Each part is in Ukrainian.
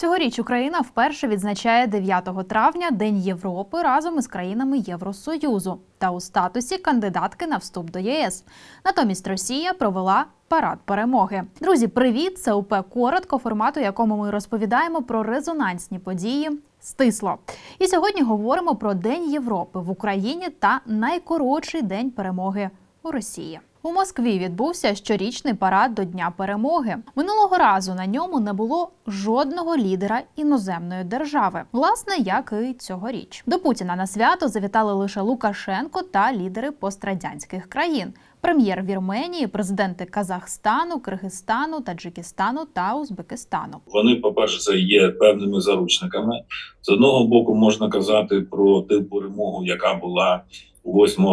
Цьогоріч Україна вперше відзначає 9 травня День Європи разом із країнами Євросоюзу та у статусі кандидатки на вступ до ЄС. Натомість Росія провела парад перемоги. Друзі, привіт! Це УП коротко, формату, якому ми розповідаємо про резонансні події. Стисло. І сьогодні говоримо про День Європи в Україні та найкоротший день перемоги у Росії. У Москві відбувся щорічний парад до Дня перемоги. Минулого разу на ньому не було жодного лідера іноземної держави, власне, як і цьогоріч. До Путіна на свято завітали лише Лукашенко та лідери пострадянських країн. Прем'єр Вірменії, президенти Казахстану, Киргизстану, Таджикистану та Узбекистану. Вони, по-перше, це є певними заручниками. З одного боку, можна казати про ту перемогу, яка була 8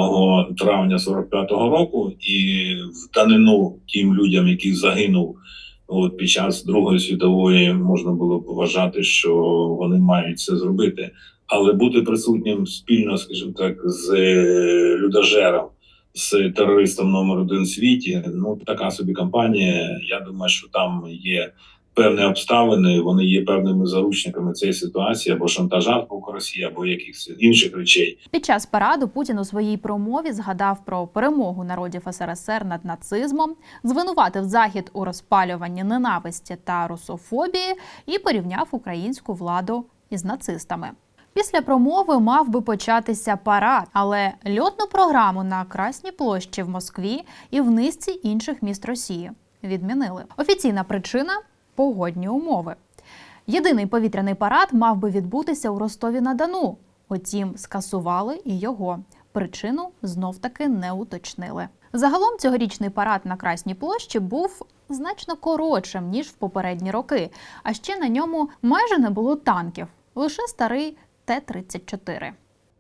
травня 45-го року, і в данину тим людям, які загинув от, під час Другої світової, можна було б вважати, що вони мають це зробити. Але бути присутнім спільно, скажімо так, з е, людожером, з терористом номер один в світі, ну така собі кампанія. Я думаю, що там є певні обставини, вони є певними заручниками цієї ситуації або шантажа боку Росії, або якихось інших речей. Під час параду Путін у своїй промові згадав про перемогу народів СРСР над нацизмом, звинуватив захід у розпалюванні ненависті та русофобії і порівняв українську владу із нацистами. Після промови мав би початися парад, але льотну програму на Красній площі в Москві і в низці інших міст Росії відмінили. Офіційна причина погодні умови. Єдиний повітряний парад мав би відбутися у Ростові на Дону. Утім, скасували і його. Причину знов таки не уточнили. Загалом цьогорічний парад на Красній площі був значно коротшим ніж в попередні роки. А ще на ньому майже не було танків, лише старий Т-34.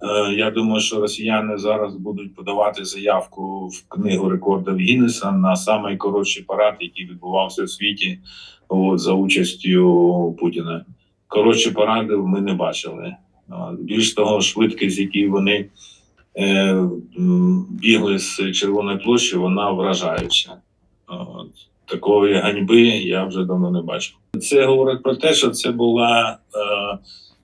Е, Я думаю, що росіяни зараз будуть подавати заявку в книгу рекордів Гіннеса на найкоротший парад, який відбувався в світі от, за участю Путіна. Коротші паради ми не бачили. Більш того, швидкість, з якій вони е, бігли з Червоної площі, вона вражаюча. От. Такої ганьби я вже давно не бачив. Це говорить про те, що це була. Е,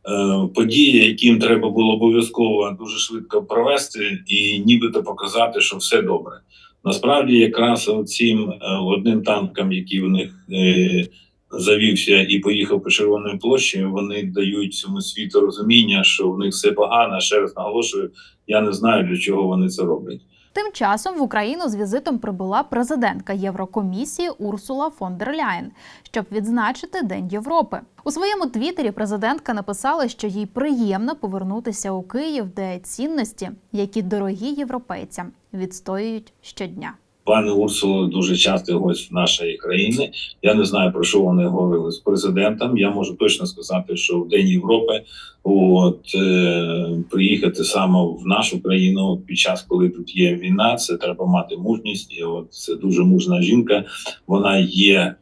е, події, яким треба було обов'язково дуже швидко провести, і нібито показати, що все добре. Насправді, якраз цим е, одним танкам, який в них е, завівся і поїхав по Червоній площі, вони дають цьому світу розуміння, що в них все погано. Ще раз наголошую, я не знаю для чого вони це роблять. Тим часом в Україну з візитом прибула президентка Єврокомісії Урсула фон дер Ляєн, щоб відзначити День Європи. У своєму твіттері президентка написала, що їй приємно повернутися у Київ, де цінності, які дорогі європейцям, відстоюють щодня. Пане Урсуло дуже часто гость нашої країни. Я не знаю про що вони говорили з президентом. Я можу точно сказати, що в День Європи от е, приїхати саме в нашу країну під час, коли тут є війна, це треба мати мужність. І от це дуже мужна жінка. Вона є е,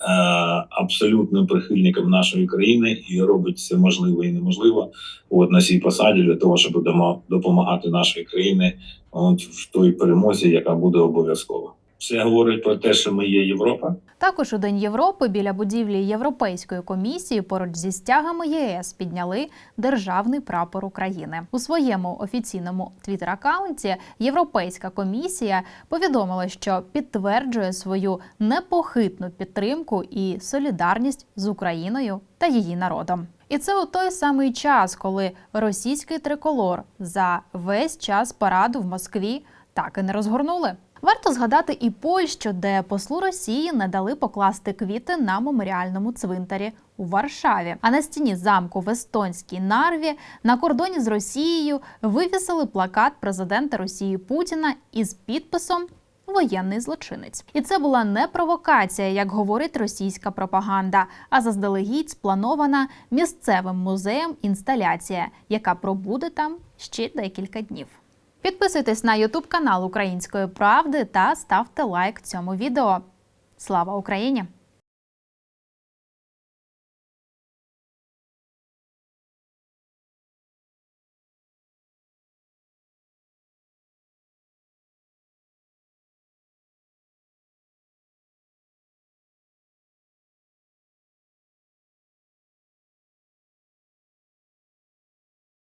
абсолютним прихильником нашої країни і робить все можливе і неможливо. От на цій посаді для того, щоб допомагати нашій країні в той перемозі, яка буде обов'язкова. Це говорить про те, що ми є Європа. Також у День Європи біля будівлі Європейської комісії поруч зі стягами ЄС підняли державний прапор України у своєму офіційному твіттер-аккаунті Європейська комісія повідомила, що підтверджує свою непохитну підтримку і солідарність з Україною та її народом. І це у той самий час, коли російський триколор за весь час параду в Москві так і не розгорнули. Варто згадати і Польщу, де послу Росії не дали покласти квіти на меморіальному цвинтарі у Варшаві. А на стіні замку в естонській нарві на кордоні з Росією вивісили плакат президента Росії Путіна із підписом. Воєнний злочинець, і це була не провокація, як говорить російська пропаганда, а заздалегідь спланована місцевим музеєм інсталяція, яка пробуде там ще декілька днів. Підписуйтесь на Ютуб канал Української правди та ставте лайк цьому відео. Слава Україні!